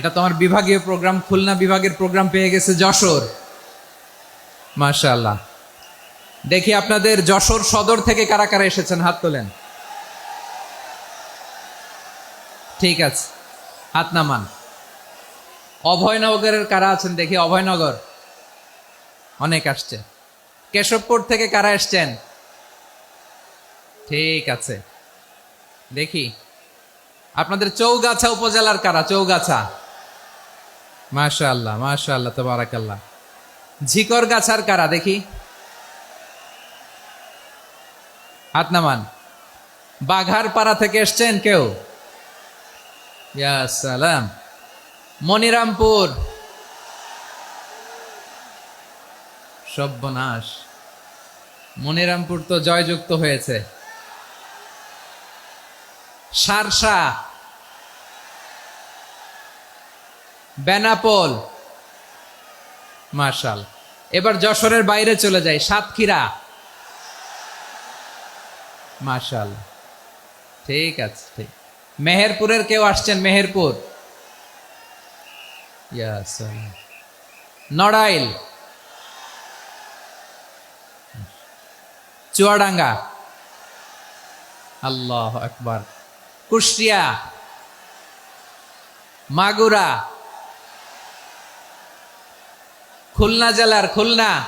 এটা তোমার বিভাগীয় প্রোগ্রাম, খুলনা বিভাগের প্রোগ্রাম পেয়ে গেছে যশোর। মাশাআল্লাহ। দেখি আপনাদের যশোর সদর থেকে কারা কারা এসেছেন, হাত তোলেন। ঠিক আছে, হাত নামান। অভয়নগরের কারা আছেন দেখি, অভয়নগর। অনেক আসছে। কেশবপুর থেকে কারা এসছেন? ঠিক আছে। দেখি, আপনাদের চৌগাছা উপজেলার কারা? চৌগাছা। মাশা আল্লাহ মাশা আল্লাহ তবারাকাল্লাহ। ঝিকর গাছার কারা, দেখি। হাত নামান। বাঘার পাড়া থেকে এসছেন কেউ? সালাম। মনিরামপুর। সব্যনাশ। মনিরামপুর তো জয়যুক্ত হয়েছে। সারসা। বেনাপোল। মার্শাল এবার যশোরের বাইরে চলে যাই, সাতক্ষীরা। মার্শাল ঠিক আছে, ঠিক। মেহেরপুরের কেউ আসছেন? মেহেরপুর? নড়াইল। চুয়াডাঙ্গা। আল্লাহ আকবার। কুষ্টিয়া। মাগুরা। খুলনা জেলার, খুলনা।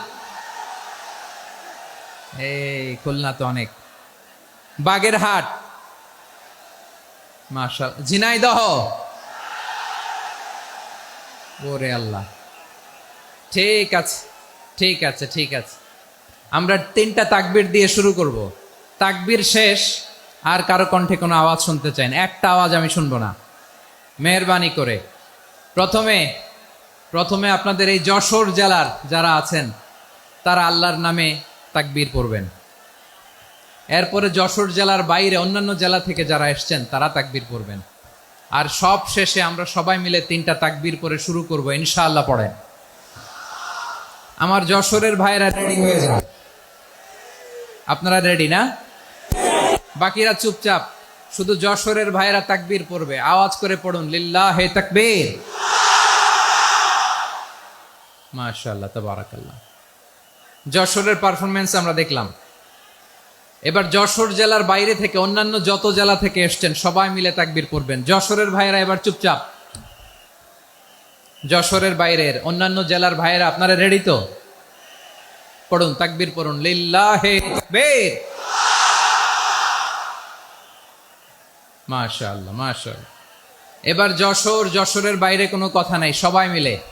এই, খুলনা তো অনেক। বাগেরহাট। মাশাল, ঝিনাইদহ। ওরে আল্লাহ। ঠিক আছে ঠিক আছে ঠিক আছে। আমরা তিনটা তাকবির দিয়ে শুরু করব। তাকবির শেষ, আর কারও কণ্ঠে কোনো আওয়াজ শুনতে চাই না। একটা আওয়াজ আমি শুনব না। মেহরবানি করে। প্রথমে প্রথমে আপনাদের এই যশোর জেলার যারা আছেন, তারা আল্লাহর নামে তাকবীর পড়বেন। এরপরে যশোর জেলার বাইরে অন্যান্য জেলা থেকে যারা এসছেন, তারা তাকবীর পড়বেন। আর সব শেষে আমরা সবাই মিলে তিনটা তাকবীর পরে শুরু করব, ইনশাআল্লাহ পড়েন। আমার যশোরের ভাইয়েরা রেডি হয়ে যান। আপনারা রেডি না? বাকিরা চুপচাপ। শুধু যশোরের ভাইয়েরা তাকবীর পড়বে। আওয়াজ করে পড়ুন, লিল্লাহ হে তাকবীর। মাশাআল্লাহ, তাবারাকাল্লাহ। যশোরের পারফরমেন্স আমরা দেখলাম। এবার যশোর জেলার বাইরে থেকে অন্যান্য যত জেলা থেকে এসছেন, সবাই মিলে তাকবীর করবেন। যশোরের ভাইয়েরা এবার চুপচাপ। যশোরের বাইরের অন্যান্য জেলার ভাইয়েরা, আপনারা রেডি তো? পড়ুন, তাকবীর পড়ুন। লিল্লাহে তাকবীর! মাশাআল্লাহ মাশাআল্লাহ। এবার যশোর, যশোরের বাইরে কোনো কথা নাই, সবাই মিলে।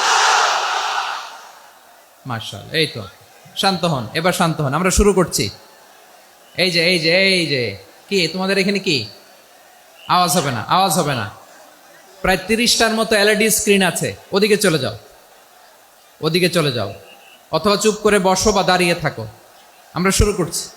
মার্শাল এই তো। শান্ত হন, এবার শান্ত হন, আমরা শুরু করছি। এই যে এই যে এই যে, কি, তোমাদের এখানে কি? আওয়াজ হবে না, আওয়াজ হবে না। প্রায় তিরিশটার মতো এলইডি স্ক্রিন আছে, ওদিকে চলে যাও। ওদিকে চলে যাও। অথবা চুপ করে বসো বা দাঁড়িয়ে থাকো। আমরা শুরু করছি।